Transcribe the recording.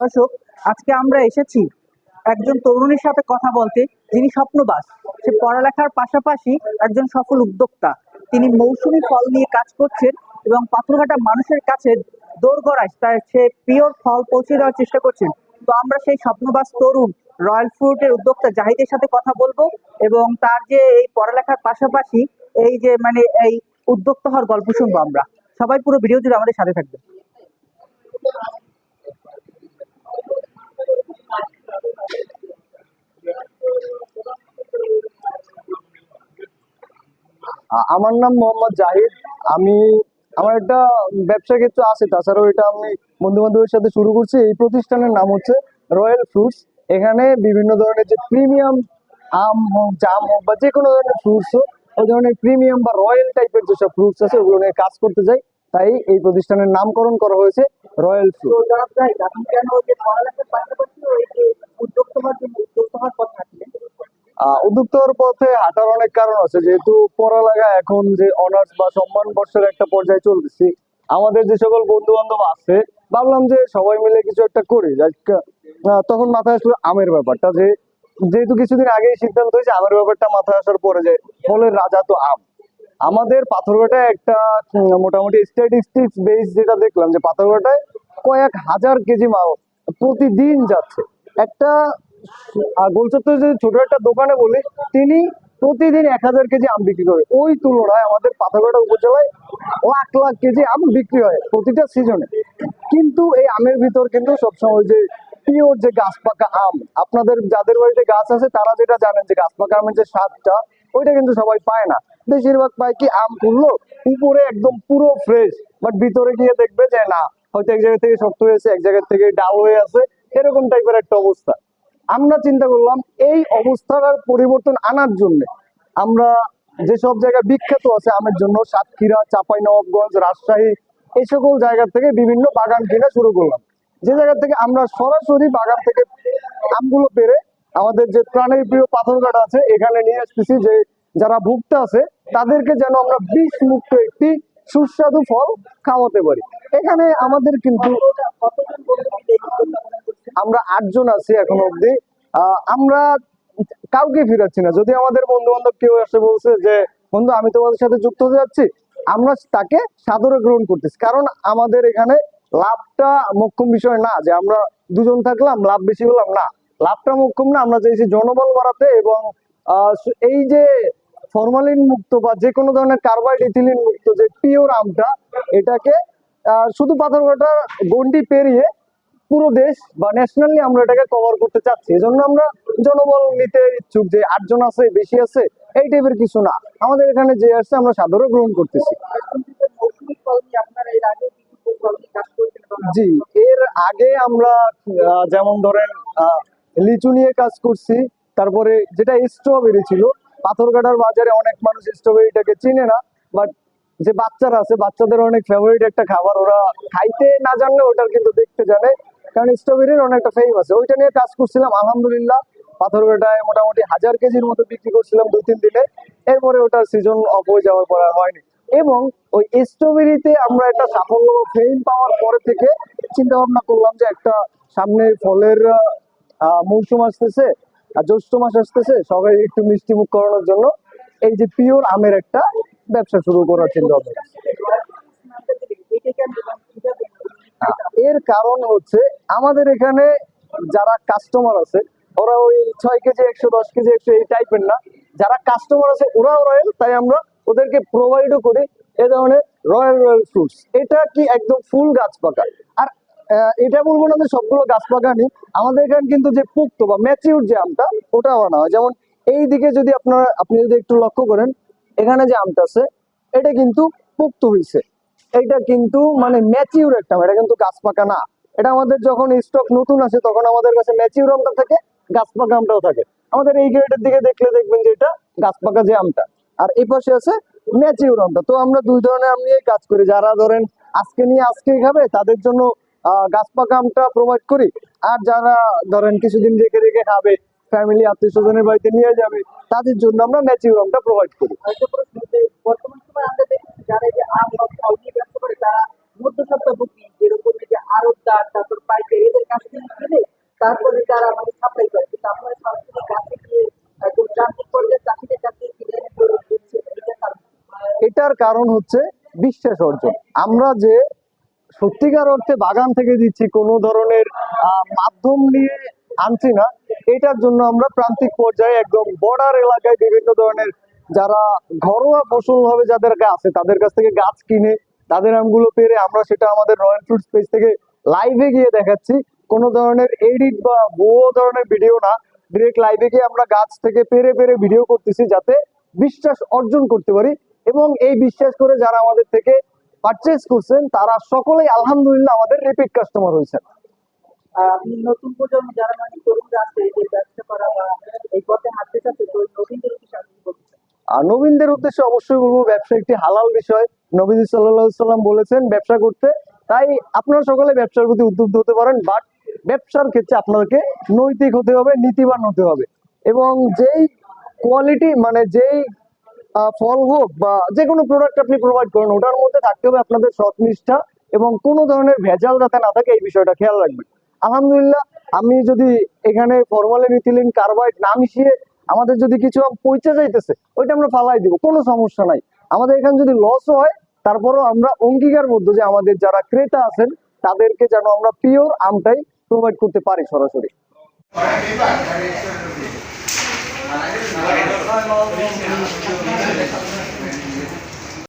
দর্শক, আজকে আমরা এসেছি একজন তরুণীর সাথে কথা বলতে, যিনি স্বপ্নবাস। সে পড়ালেখার পাশাপাশি একজন সফল উদ্যোক্তা। তিনি মৌসুমী ফল নিয়ে কাজ করছেন এবং পাথরঘাটা মানুষের কাছে দোরগড়ায় তার সে পিওর ফল পৌঁছে দেওয়ার চেষ্টা করছেন। তো আমরা সেই স্বপ্নবাস তরুণ, রয়্যাল ফ্রুটের উদ্যোক্তা জাহিদের সাথে কথা বলব এবং তার যে এই পড়ালেখার পাশাপাশি এই যে মানে এই উদ্যোক্তা হওয়ার গল্প শুনব আমরা। সবাই পুরো ভিডিও জুড়ে আমাদের সাথে থাকবে আমার নাম মোহাম্মদ জাহিদ। আমি, আমার একটা ব্যবসা ক্ষেত্র আছে, তাছাড়াও এটা আমি বন্ধু বান্ধবের সাথে শুরু করছি। এই প্রতিষ্ঠানের নাম হচ্ছে রয়্যাল ফ্রুটস। এখানে বিভিন্ন ধরনের যে প্রিমিয়াম আম হোক, জাম হোক বা যে কোনো ধরনের ফ্রুটস হোক ওই ধরনের প্রিমিয়াম বা রয়্যাল টাইপের যেসব ফ্রুটস আছে, ওগুলো নিয়ে কাজ করতে যাই। তাই এই প্রতিষ্ঠানের নামকরণ করা হয়েছে রয়্যাল আহ উদ্যোক্তার পথে হাঁটার অনেক কারণ আছে। যেহেতু পড়ালেখা এখন যে অনার্স বা সম্মান বর্ষের একটা পর্যায়ে চলতেছি আমাদের যে সকল বন্ধু বান্ধব আছে ভাবলাম যে সবাই মিলে কিছু একটা করি। তখন মাথায় আসলো আমের ব্যাপারটা যে যেহেতু কিছুদিন আগেই সিদ্ধান্ত হয়েছে আমের ব্যাপারটা মাথায় আসার পরে যে ফলের রাজা তো আম। আমাদের পাথরঘাটায় একটা মোটামুটি স্ট্যাটিস্টিক্স বেস যেটা দেখলাম যে পাথরঘাটায় কয়েক হাজার কেজি মাল প্রতিদিন যাচ্ছে। একটা, আর গোলচত্বরে যদি ছোট একটা দোকানে বলি, তিনি প্রতিদিন এক হাজার কেজি আম বিক্রি করে। ওই তুলনায় আমাদের পাথরঘাটা উপজেলায় লাখ লাখ কেজি আম বিক্রি হয় প্রতিটা সিজনে কিন্তু এই আমের ভিতর কিন্তু সবসময় যে পিওর যে গাছ পাকা আম, আপনাদের যাদের বাড়িতে গাছ আছে, তারা যেটা জানেন যে গাছ পাকা আমের যে স্বাদটা, ওইটা কিন্তু সবাই পায় না। বেশিরভাগ পায় কি আম তুললো উপরে একদম পুরো ফ্রেশ বাট ভিতরে গিয়ে দেখবে যে না হয়তো এক জায়গা থেকে শক্ত হয়েছে, এক জায়গা থেকে ডাল হয়ে আছে, এরকম টাইপের একটা অবস্থা। আমরা চিন্তা করলাম, এই অবস্থার পরিবর্তন আনার জন্য আমরা যেসব জায়গা বিখ্যাত আছে, আমের জন্য সাতক্ষীরা চাপাই নবাবগঞ্জ রাজশাহী, এই সকল জায়গা থেকে বিভিন্ন বাগান কেনা শুরু করলাম। যে জায়গা থেকে আমরা সরাসরি বাগান থেকে আমগুলো পেরে আমাদের যে প্রাণের প্রিয় পাথরঘাট আছে, এখানে নিয়ে আসতেছি যে যারা ভুক্ত আছে, তাদেরকে যেন আমরা বিষ মুক্ত একটি সুস্বাদু ফল খাওয়াতে পারি। এখানে আমাদের কিন্তু? আমরা আটজন আছি এখন অবধি। আমরা কাউকে ফিরাচ্ছি না। যদি আমাদের বন্ধু বান্ধব কেউ এসে বলছে যে, বন্ধু, আমি তোমাদের সাথে যুক্ত হতে যাচ্ছি। আমরা তাকে সাদরে গ্রহণ করতেছি। কারণ আমাদের এখানে লাভটা মোক্ষম বিষয় না, যে আমরা দুজন থাকলাম, লাভ বেশি হলাম না। লাভটা মোক্ষম না, আমরা চাইছি জনবল বাড়াতে এবং এই যে ফরমালিন মুক্ত বা যে কোনো ধরনের কার্বাইড ইথিলিন মুক্ত যে পিওর আমটা, এটাকে শুধু পাথরঘাটা গন্ডি পেরিয়ে পুরো দেশ বা ন্যাশনালি আমরা এটাকে কভার করতে চাচ্ছি। এই জন্য আমরা জনবল নিতে ইচ্ছুক যে আটজন আছে, বেশি আছে, এই টাইপের কিছু না। আমাদের এখানে যে আসছে, আমরা সাদরে গ্রহণ করতেছি। জি, এর আগে আমরা যেমন ধরেন লিচু নিয়ে কাজ করছি, তারপরে যেটা স্ট্রবেরি ছিল পাথরঘাটার বাজারে অনেক মানুষ স্ট্রবেরিটাকে চিনে না বাট যে বাচ্চারা আছে, বাচ্চাদের অনেক ফেভারিট একটা খাবার, ওরা খাইতে না জানলে ওটার কিন্তু দেখতে জানে। কারণ স্ট্রবেরির অনেকটা ফেম আছে ওইটা নিয়ে কাজ করছিলাম, আলহামদুলিল্লাহ। পাথরঘাটায় মোটামুটি হাজার কেজির মতো বিক্রি করছিলাম দুই তিন দিনে। এরপরে ওটার সিজন অফ হয়ে যাওয়ার পর আর হয়নি। এবং ওই স্ট্রবেরিতে আমরা একটা সাফল্য ফেম পাওয়ার পরে থেকে চিন্তা ভাবনা করলাম যে একটা সামনে ফলের মৌসুম আসতেছে, আর জ্যৈষ্ঠ মাস আসতেছে, সবাই একটু মিষ্টি মুখ করানোর জন্য। এই যে পিওর আমের একটা ব্যবসা শুরু করার চিন্তা ভাবনা। এর কারণ হচ্ছে আমাদের এখানে যারা কাস্টমার আছে, ওরা ওই ছয় কেজি একশো, দশ কেজি একশো এই টাইপের না। যারা কাস্টমার আছে, ওরাও রয়েল তাই আমরা ওদেরকে প্রোভাইডও করি এ ধরনের রয়্যাল রয়্যাল ফ্রুটস এটা কি একদম ফুল গাছ পাকা? আর এটা বলব না যে সবগুলো গাছ পাকানি আমাদের এখানে কিন্তু যে পুক্ত বা ম্যাচিউর যে আমটা ওটা আনা হয়। যেমন এই দিকে যদি আপনারা, আপনি যদি একটু লক্ষ্য করেন এখানে যে আমটা আছে এটা কিন্তু পুক্ত হয়েছে এটা কিন্তু মানে ম্যাচিউর একটা এটা কিন্তু গাছ পাকা না। এটা আমাদের যখন স্টক নতুন আসে তখন আমাদের কাছে ম্যাচিউর আমটা থাকে গাছ পাকা আমটাও থাকে। আমাদের এই গ্রেডের দিকে দেখলে দেখবেন যে এটা গাছ পাকা যে আমটা। আর এই পাশে আছে ম্যাচিউর আমটা। তো আমরা দুই ধরনের আম নিয়ে কাজ করি। যারা ধরেন আজকে নিয়ে আজকেই খাবে তাদের জন্য আহ, গাছ পাকা আমটা প্রোভাইড করি। আর যারা ধরেন কিছুদিন রেখে রেখে খাবে ফ্যামিলি আত্মীয় স্বজনের বাড়িতে নিয়ে যাবে তাদের জন্য আমরা ম্যাচিউর আমটা প্রোভাইড করি। হয়তো প্রশ্ন যে বর্তমান সময় আমরা দেখছি যারা যে আম বা ফল নিয়ে ব্যবসা করে তারা মধ্য যেরকম যে আড়তদার তারপর পাইকারি এদের কাছ থেকে কিনে তারপরে তারা মানে সাপ্লাই করে। কিন্তু আপনারা সরাসরি গাছে গিয়ে একদম যান্ত্রিক পর্যায়ে চাষিদের কাছে কিনে এনে করে দিচ্ছে এটার কারণ হচ্ছে বিশ্বাস অর্জন। আমরা যে সত্যিকার অর্থে বাগান থেকে দিচ্ছি কোনো ধরনের মাধ্যম নিয়ে আনছি না এটার জন্য আমরা প্রান্তিক পর্যায়ে একদম বর্ডার এলাকায় বিভিন্ন ধরনের যারা ঘরোয়া ফসল ভাবে যাদের আছে, তাদের কাছ থেকে গাছ কিনে, তাদের আমগুলো পেরে আমরা সেটা আমাদের রয়্যাল ফ্রুটস পেজ থেকে লাইভে গিয়ে দেখাচ্ছি। কোনো ধরনের এডিট বা ভুয়ো ধরনের ভিডিও না। ডিরেক্ট লাইভে গিয়ে আমরা গাছ থেকে পেরে পেরে ভিডিও করতেছি যাতে বিশ্বাস অর্জন করতে পারি এবং এই বিশ্বাস করে যারা আমাদের থেকে পারচেস করছেন, তারা সকলেই আলহামদুলিল্লাহ আমাদের রিপিট কাস্টমার হয়েছেন। নতুন প্রজন্ম যারা মানে তরুণরা আছে যে ব্যবসা করা বা এই পথে হাঁটতে চাচ্ছে, তো নবীনদের উদ্দেশ্যে আপনি আর নবীনদের উদ্দেশ্যে অবশ্যই বলব, ব্যবসা একটি হালাল বিষয়। নবীজ সাল্লাম বলেছেন, ব্যবসা করতে। তাই আপনারা সকলে ব্যবসার প্রতি উদ্যুক্ত হতে পারেন বাট ব্যবসার ক্ষেত্রে আপনাদেরকে নৈতিক হতে হবে, নীতিবান হতে হবে। এবং যেই কোয়ালিটি মানে যেই ফল হোক বা যে কোনো প্রোডাক্ট আপনি প্রোভাইড করেন, ওটার মধ্যে থাকতে হবে আপনাদের সৎ নিষ্ঠা এবং কোনো ধরনের ভেজাল যাতে না থাকে, এই বিষয়টা খেয়াল রাখবেন। আলহামদুলিল্লাহ, আমি যদি এখানে ফরমালিন ইথিলিন কার্বাইড না মিশিয়ে আমাদের যদি কিছু পৌঁছে যাইতেছে, ওইটা আমরা ফালাই দিব, কোনো সমস্যা নাই। আমাদের এখানে যদি লস হয়, তারপরেও আমরা অঙ্গীকার মধ্যে যে আমাদের যারা ক্রেতা আছেন, তাদেরকে যেন আমরা পিওর আমটাই প্রোভাইড করতে পারি সরাসরি।